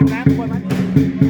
สิบล้านคน